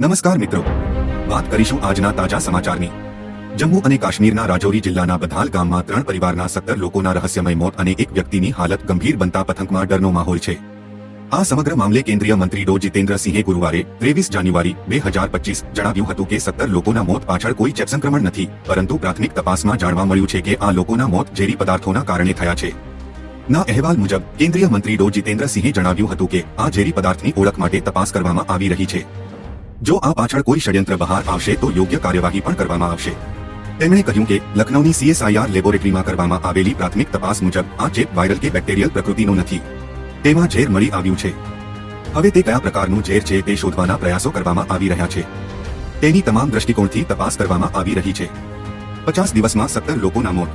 નમસ્કાર મિત્રો. વાત કરીશું આજના તાજા સમાચારની. જમ્મુ અને કાશ્મીરના રાજૌરી જિલ્લાના બધાલ ગામમાં ત્રણ પરિવારના સત્તર લોકોના રહસ્યમય મોત અને એક વ્યક્તિની હાલત ગંભીર બનતા પથંકમાં ડરનો માહોલ છે. આ સમગ્ર મામલે કેન્દ્રીય મંત્રી ડો. જીતેન્દ્રસિંહે ગુરુવારે ત્રેવીસ જાન્યુઆરી બે હજાર પચીસ જણાવ્યું હતું કે સત્તર લોકોના મોત પાછળ કોઈ ચેપ સંક્રમણ નથી, પરંતુ પ્રાથમિક તપાસમાં જાણવા મળ્યું છે કે આ લોકોના મોત ઝેરી પદાર્થોના કારણે થયા છે. ના અહેવાલ મુજબ, કેન્દ્રીય મંત્રી ડો. જીતેન્દ્રસિંહે જણાવ્યું હતું કે આ ઝેરી પદાર્થની ઓળખ માટે તપાસ કરવામાં આવી રહી છે. જો આ પાછળ કોઈ ષડયંત્ર બહાર આવશે તો યોગ્ય કાર્યવાહી પણ કરવામાં આવશે. તેમણે કહ્યું કે લખનૌની સીએસઆઈઆર લેબોરેટરીમાં કરવામાં આવેલી પ્રાથમિક તપાસ મુજબ આ ચેપ વાયરલ કે બેક્ટેરિયલ પ્રકૃતિનો નથી. તેમાં ઝેર મળી આવ્યું છે. હવે તે કયા પ્રકારનું ઝેર છે તે શોધવાના પ્રયાસો કરવામાં આવી રહ્યા છે. તેની તમામ દ્રષ્ટિકોણથી તપાસ કરવામાં આવી રહી છે. પચાસ દિવસમાં સત્તર લોકોના મોત.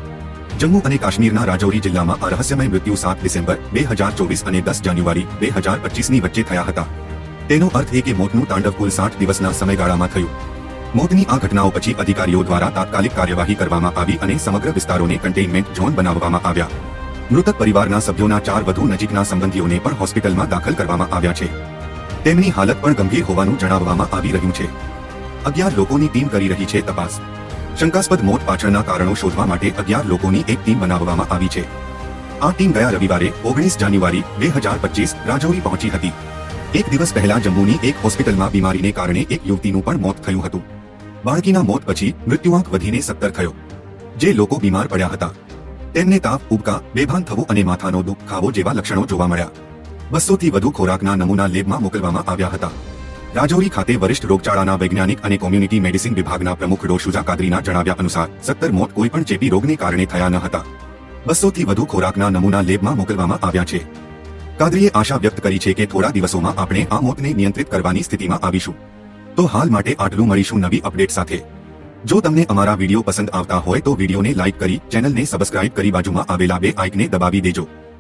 જમ્મુ અને કાશ્મીરના રાજૌરી જિલ્લામાં આ રહસ્યમય મૃત્યુ સાત ડિસેમ્બર, બે હજાર ચોવીસ અને દસ જાન્યુઆરી, બે હજાર પચીસની વચ્ચે થયા હતા. તેનો અર્થ એ કે મોતનું તાંડવ કુલ સાઠ દિવસના સમયગાળામાં થયું. મોતની આ ઘટનાઓ પછી અધિકારીઓ દ્વારા તાત્કાલિક કાર્યવાહી કરવામાં આવી અને સમગ્ર વિસ્તારોને કન્ટેઇનમેન્ટ ઝોન બનાવવામાં આવ્યા. મૃતક પરિવારના સભ્યોના ચાર વધુ નજીકના સંબંધીઓને પણ હોસ્પિટલમાં દાખલ કરવામાં આવ્યા છે. તેમની હાલત પણ ગંભીર હોવાનું જણાવવામાં આવી રહ્યું છે. અગિયાર લોકોની ટીમ કરી રહી છે તપાસ. શંકાસ્પદ મોત પાછળના કારણો શોધવા માટે અગિયાર લોકોની એક ટીમ બનાવવામાં આવી છે. આ ટીમ ગયા રવિવારે ઓગણીસ જાન્યુઆરી બે હજાર પચીસ રાજૌરી પહોંચી હતી. એક દિવસ પહેલા જમ્મુની એક હોસ્પિટલમાં બીમારીને કારણે એક યુવતીનું પણ મોત થયું હતું. બાળકીના મોત પછી મૃત્યુઆંક વધીને સત્તર થયો. જે લોકો બીમાર પડ્યા હતા. તેમને તાપ, ઉબકા, બેભાન થવું અને માથાનો દુખાવો જેવા લક્ષણો જોવા મળ્યા. બસોથી વધુ ખોરાકના નમૂના લેબમાં મોકલવામાં આવ્યા હતા. રાજૌરી ખાતે વરિષ્ઠ રોગચાળાના વૈજ્ઞાનિક અને કોમ્યુનિટી મેડિસિન વિભાગના પ્રમુખ ડોશુજા કાદરીના જણાવ્યા અનુસાર, સત્તર મોત કોઈ પણ ચેપી રોગને કારણે થયા ન હતા. બસોથી વધુ ખોરાકના નમૂના લેબમાં મોકલવામાં આવ્યા છે. કાદરીએ આશા વ્યક્ત કરી છે કે થોડા દિવસોમાં આપણે આ મોતને નિયંત્રિત કરવાની સ્થિતિમાં આવીશું. તો હાલ માટે આટલું મળીશું નવી અપડેટ સાથે. જો તમને અમારા વીડિયો પસંદ આવતા હોય તો વિડીયોને લાઇક કરી, ચેનલને સબસ્ક્રાઇબ કરી બાજુમાં આવેલા બે આઇકને દબાવી દેજો.